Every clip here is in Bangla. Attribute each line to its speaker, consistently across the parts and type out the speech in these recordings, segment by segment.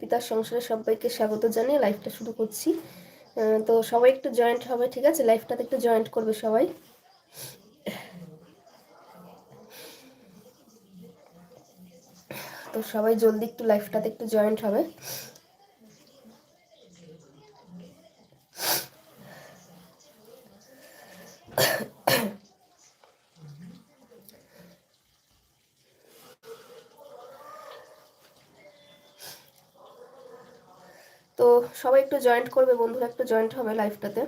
Speaker 1: অর্পিতার সংসারে সবাইকে স্বাগত জানিয়ে লাইফটা শুরু করছি। তো সবাই একটু জয়েন্ট হবে, ঠিক আছে? লাইফটাতে একটু জয়েন্ট করবে সবাই। তো সবাই জলদি একটু লাইফটাতে একটু জয়েন্ট হবে। তো সবাই একটু জয়েন্ট করবে বন্ধুরা একটু জয়েন্ট হবে লাইফটাতে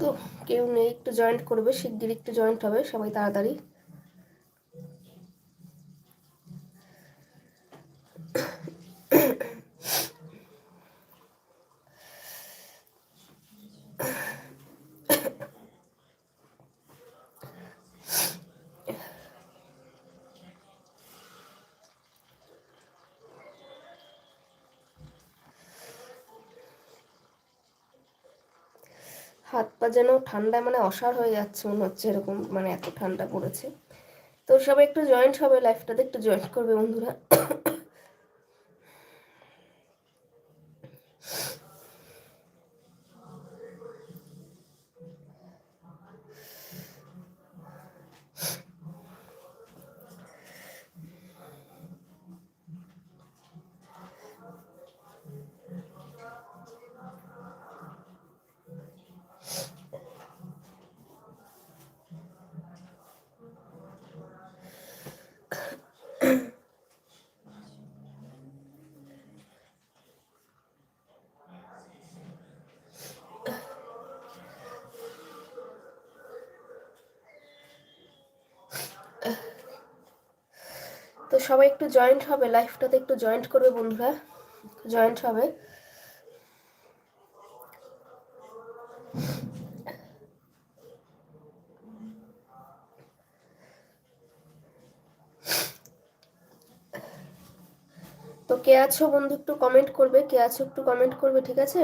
Speaker 1: তো কেউ নেই একটু জয়েন্ট করবে শিগগির একটু জয়েন্ট হবে সবাই তাড়াতাড়ি হাত পা যেন ঠান্ডা মানে অসার হয়ে যাচ্ছে মনে হচ্ছে এরকম মানে এত ঠান্ডা পড়েছে। তো সবাই একটু জয়েন্ট হবে লাইফটাতে একটু জয়েন্ট করবে বন্ধুরা তো সবাই একটু জয়েন্ট হবে লাইফটাতে একটু জয়েন্ট করবে বন্ধুরা জয়েন্ট হবে। তো কে আছো বন্ধু, একটু কমেন্ট করবে, কে আছো একটু কমেন্ট করবে, ঠিক আছে?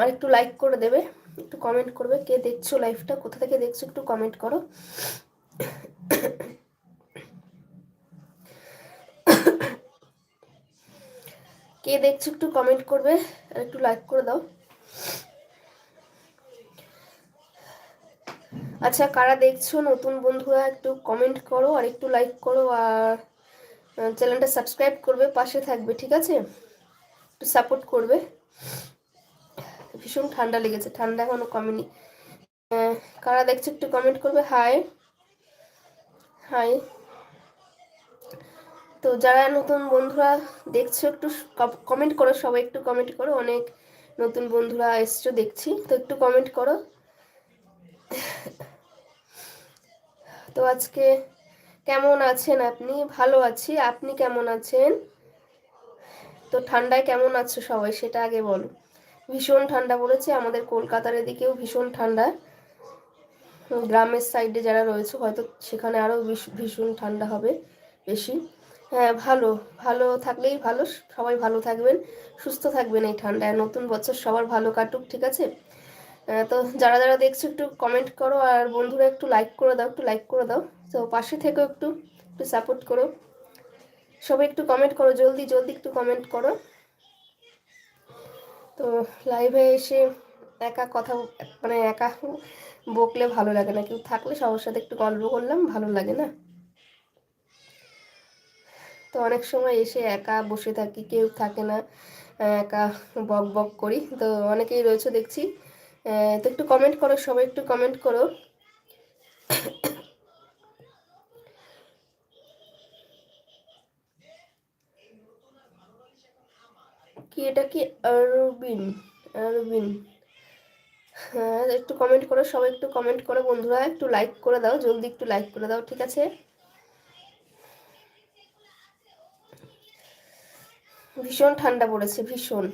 Speaker 1: আর একটু লাইক করে দেবে, একটু কমেন্ট করবে, কে দেখছ লাইফটা কোথা থেকে দেখছ একটু কমেন্ট করো। কে দেখছ একটু কমেন্ট করবে, আর একটু লাইক করে দাও। আচ্ছা কারা দেখছ নতুন বন্ধুরা, একটু কমেন্ট করো, আর একটু লাইক করো, আর চ্যানেলটা সাবস্ক্রাইব করবে, পাশে থাকবে, ঠিক আছে? একটু সাপোর্ট করবে। ভীষণ ঠান্ডা লেগেছে, ঠান্ডা এখনও কমেনি। কারা দেখছ একটু কমেন্ট করবে? হাই হাই তো যারা নতুন বন্ধুরা দেখছ, একটু কমেন্ট করো, সবাই একটু কমেন্ট করো। অনেক নতুন বন্ধুরা এসছো, দেখছি। তো একটু কমেন্ট করো। তো আজকে কেমন আছেন আপনি? ভালো আছি। আপনি কেমন আছেন? তো ঠান্ডায় কেমন আছো সবাই, সেটা আগে বলো। ভীষণ ঠান্ডা পড়েছে। আমাদের কলকাতার এদিকেও ভীষণ ঠান্ডা। গ্রামের সাইডে যারা রয়েছে, হয়তো সেখানে আরও ভীষণ ঠান্ডা হবে বেশি। হ্যাঁ ভালো। ভালো থাকলেই ভালো। সবাই ভালো থাকবেন, সুস্থ থাকবেন এই ঠান্ডায়। নতুন বছর সবার ভালো কাটুক, ঠিক আছে? তো যারা যারা দেখছ একটু কমেন্ট করো, আর বন্ধুরা একটু লাইক করে দাও, একটু লাইক করে দাও। তো পাশে থেকেও একটু একটু সাপোর্ট করো। সবাই একটু কমেন্ট করো, জলদি জলদি একটু কমেন্ট করো। তো লাইভে এসে একা কথা মানে একা বকলে ভালো লাগে না। কেউ থাকলে সবার সাথে একটু গল্প করলাম, ভালো লাগে না? তো অনেক সময় এসে একা বসে থাকি, কেউ থাকে না একা বক বক করি। তো অনেকেই রয়েছে দেখছি। তো একটু কমেন্ট করো, সবাই একটু কমেন্ট করো। কি এটা কি আরবিন আরবিন হ্যাঁ একটু কমেন্ট করো, সবাই একটু কমেন্ট করো বন্ধুরা। একটু লাইক করে দাও, জলদি একটু লাইক করে দাও, ঠিক আছে? ভীষণ ঠান্ডা পড়েছে, ভীষণ।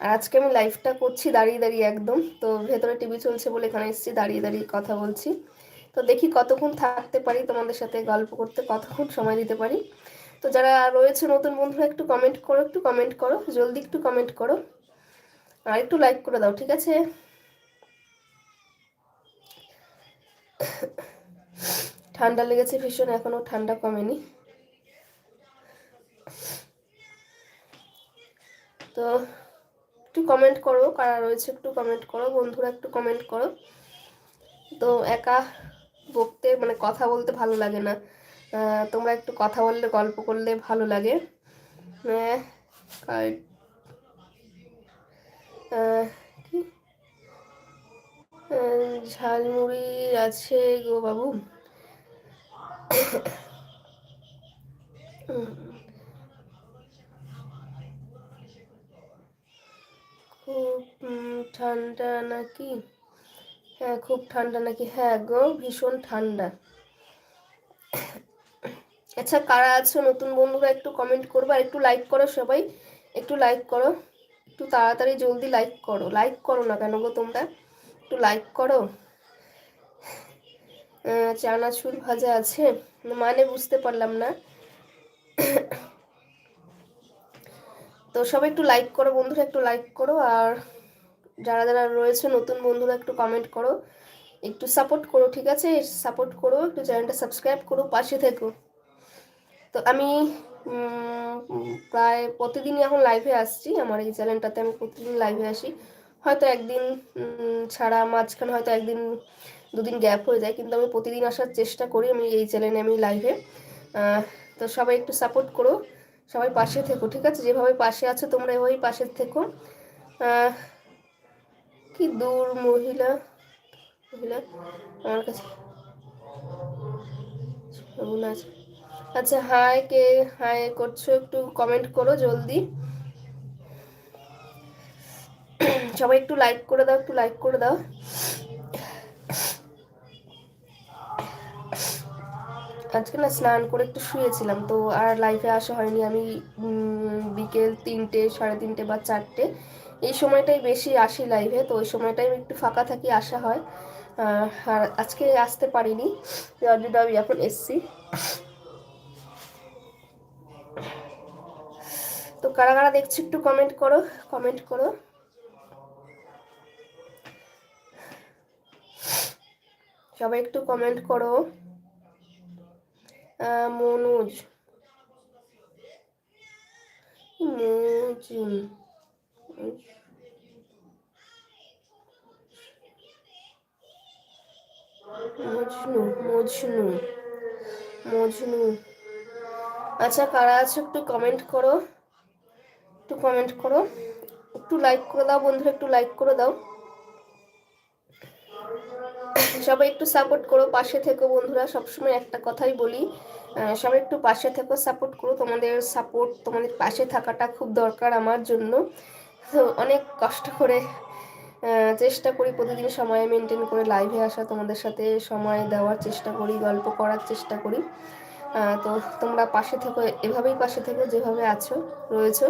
Speaker 1: আর আজকে আমি লাইভটা করছি দাঁড়িয়ে দাঁড়িয়ে একদম। তো ভেতরে টিভি চলছে বলে এখানে এসেছি, দাঁড়িয়ে দাঁড়িয়ে কথা বলছি। তো দেখি কতক্ষণ থাকতে পারি, তোমাদের সাথে গল্প করতে কতক্ষণ সময় দিতে পারি। তো যারা রয়েছে নতুন বন্ধুরা, একটু কমেন্ট করো, একটু কমেন্ট করো, জলদি একটু কমেন্ট করো। আর একটু লাইক করে দাও, ঠিক আছে? ঠান্ডা লেগেছে ভীষণ, এখনও ঠান্ডা কমেনি। তো একটু কমেন্ট করো, কারা রয়েছে একটু কমেন্ট করো, বন্ধুরা একটু কমেন্ট করো। তো একা বকতে মানে কথা বলতে ভালো লাগে না। তোমরা একটু কথা বললে, গল্প করলে ভালো লাগে। ঝালমুড়ি আছে গো বাবু। খুব ঠান্ডা নাকি? হ্যাঁ খুব ঠান্ডা নাকি? হ্যাঁ গো, ভীষণ ঠান্ডা। আচ্ছা কারা আছো? নতুন বন্ধুরা একটু কমেন্ট করব আর একটু লাইক করো সবাই। একটু লাইক করো। একটু তাড়াতাড়ি জলদি লাইক করো। লাইক করো না কেন গো তোমরা? একটু লাইক করো। চানাচুর ভাজা আছে। মানে বুঝতে পারলাম না। তো সবাই একটু লাইক করো, বন্ধুরা একটু লাইক করো আর যারা যারা রয়েছে নতুন বন্ধুরা একটু কমেন্ট করো। একটু সাপোর্ট করো, ঠিক আছে? সাপোর্ট করো, একটু চ্যানেলটা সাবস্ক্রাইব করো, পাশে থেকো। তো আমি প্রায় প্রতিদিনই এখন লাইভে আসছি। আমার এই চ্যানেলটাতে আমি প্রতিদিন লাইভে আসি। হয়তো একদিন ছাড়া মাঝখানে হয়তো একদিন, দুদিন গ্যাপ হয়ে যায়। কিন্তু আমি প্রতিদিন আসার চেষ্টা করি আমি এই চ্যানেলে আমি লাইভে তো সবাই একটু সাপোর্ট করো। সবাই পাশে থেকো, ঠিক আছে? যেভাবে পাশে আছো, তোমরা এভাবেই পাশে থেকো। কি দূর মহিলা? মহিলা? আমার কাছে আচ্ছা হাই কে হাই করছ একটু কমেন্ট করো জলদি। সবাই একটু লাইক করে দাও, একটু লাইক করে দাও। আজকে না স্নান করে একটু শুয়েছিলাম, তো আর লাইফে আসা হয়নি। আমি বিকেল তিনটে, সাড়ে তিনটে বা চারটে, এই সময়টাই বেশি আসি লাইভে তো ওই সময়টাই একটু ফাঁকা থাকি, আসা হয়। আর আজকে আসতে পারিনি, আমি এখন এসছি। তো কারা কারা দেখছি একটু কমেন্ট করো কমেন্ট করো। সবাই একটু কমেন্ট করো। মনোজ মজুন মজনু মজনু মজনু আচ্ছা কারা আছে একটু কমেন্ট করো? একটু কমেন্ট করো। একটু লাইক করে দাও বন্ধুরা, একটু লাইক করে দাও। সবাই একটু সাপোর্ট করো, পাশে থেকো বন্ধুরা। সবসময় একটা কথাই বলি সবাই একটু পাশে থেকো সাপোর্ট করো। তোমাদের সাপোর্ট তোমাদের পাশে থাকাটা খুব দরকার আমার জন্য। অনেক কষ্ট করে চেষ্টা করি প্রতিদিন সময় মেনটেন করে লাইভে আসা, তোমাদের সাথে সময় দেওয়ার চেষ্টা করি, গল্প করার চেষ্টা করি। তো তোমরা পাশে থেকো, এভাবেই পাশে থেকো, যেভাবে আছো, রয়েছো,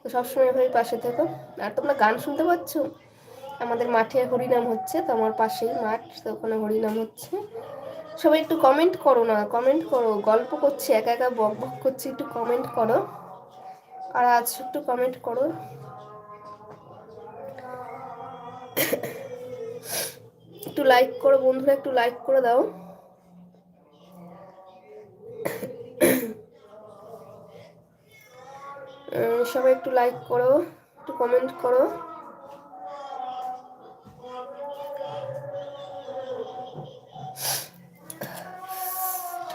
Speaker 1: তো সবসময় এভাবেই পাশে থেকো। আর তোমরা গান শুনতে পাচ্ছ? আমাদের মাঠে হরিনাম হচ্ছে, তো আমার পাশেই মাঠ, তো ওখানে হরিনাম হচ্ছে। সবাই একটু কমেন্ট করো না কমেন্ট করো, গল্প করছি, একা একা বক বক করছি, একটু কমেন্ট করো। আর আজ একটু কমেন্ট করো। একটু লাইক করো বন্ধুরা, একটু লাইক করে দাও। সবাই একটু লাইক করো, একটু কমেন্ট করো।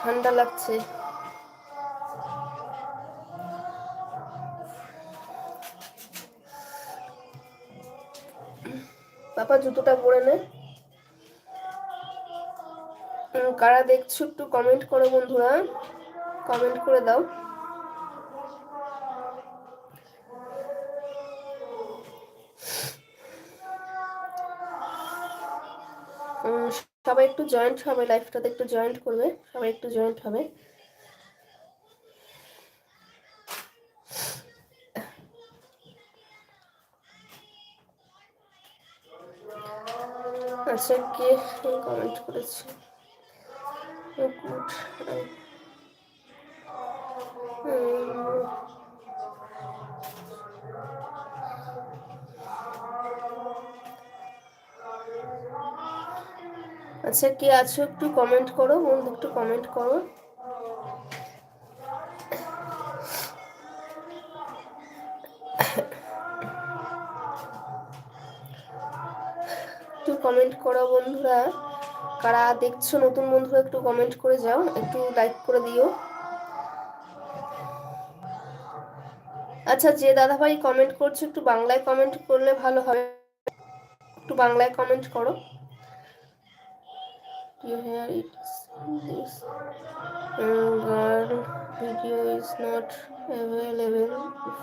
Speaker 1: ঠান্ডা লাগছে। বাবা, জুতোটা পরে নে। কারা দেখছ একটু কমেন্ট করো বন্ধুরা। কমেন্ট করে দাও। জয়েন্ট হবে লাইফটাতে একটু জয়েন্ট করবে, সবাই একটু জয়েন্ট হবে। আচ্ছা কে কমেন্ট করেছে? গুড আচ্ছা কে আছো একটু কমেন্ট করো, বন্ধু একটু কমেন্ট করো। একটু কমেন্ট করো বন্ধুরা। কারা দেখছ নতুন বন্ধুরা, একটু কমেন্ট করে যাও, একটু লাইক করে দিও। আচ্ছা যে দাদা ভাই কমেন্ট করছ, একটু বাংলায় কমেন্ট করলে ভালো হবে। একটু বাংলায় কমেন্ট করো। You hear it this. Girl video is not available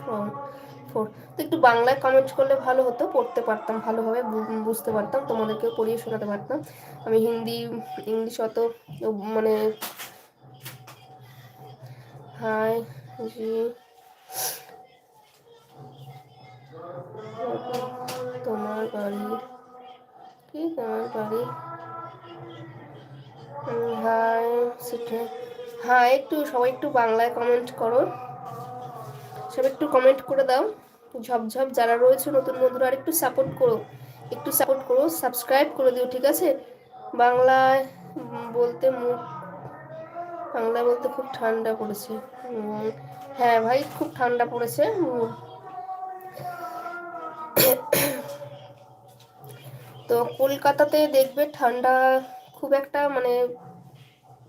Speaker 1: from, for, তো একটু বাংলায় কমেন্ট করলে ভালো হতো, পড়তে পারতাম ভালোভাবে বুঝতে পারতাম তোমাদেরকে পড়িয়ে শোনাতে পারতাম। আমি হিন্দি, ইংলিশ অত মানে হাই, জি। তোমার বাড়ি কি তোমার বাড়ি হাই হ্যাঁ একটু সবাই একটু বাংলায় কমেন্ট করো। সব একটু কমেন্ট করে দাও। ঝপঝপ যারা রয়েছে, নতুন বন্ধুরা, আর একটু সাপোর্ট করো। একটু সাপোর্ট করো সাবস্ক্রাইব করে দিও, ঠিক আছে? বাংলায় বলতে মুখ বাংলায় বলতে খুব ঠান্ডা পড়েছে। হ্যাঁ ভাই, খুব ঠান্ডা পড়েছে। তো কলকাতাতে দেখবে ঠান্ডা খুব একটা মানে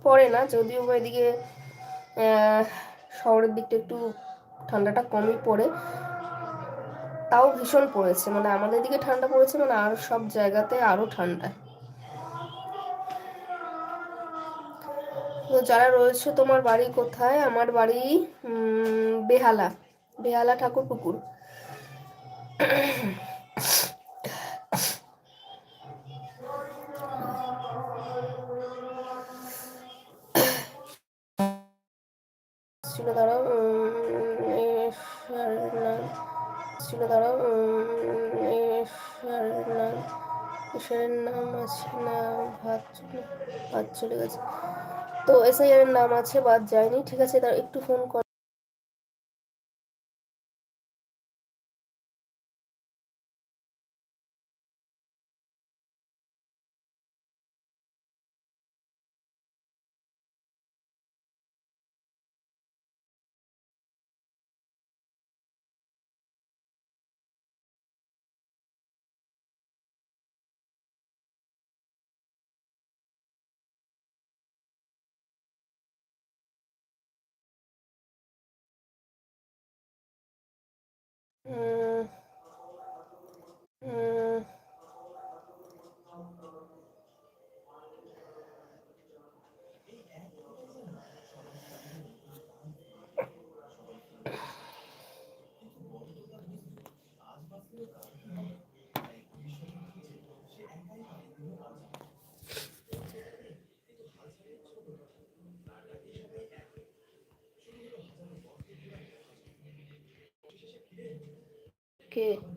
Speaker 1: পড়ে না, যদিও এদিকে শহরের দিকটা একটু ঠান্ডাটা কমই পড়ে। তাও ভীষণ পড়েছে মানে আমাদের দিকে ঠান্ডা পড়েছে মানে আর সব জায়গাতে আরও ঠান্ডা। তো যারা রয়েছে তোমার বাড়ি কোথায়? আমার বাড়ি বেহালা বেহালা ঠাকুর পুকুর নাম ঈশ্বরের নাম আছে না, ভাত ভাত চলে গেছে। তো এসআইআর নাম আছে, বাদ যায়নি। ঠিক আছে, তার একটু ফোন কর। কে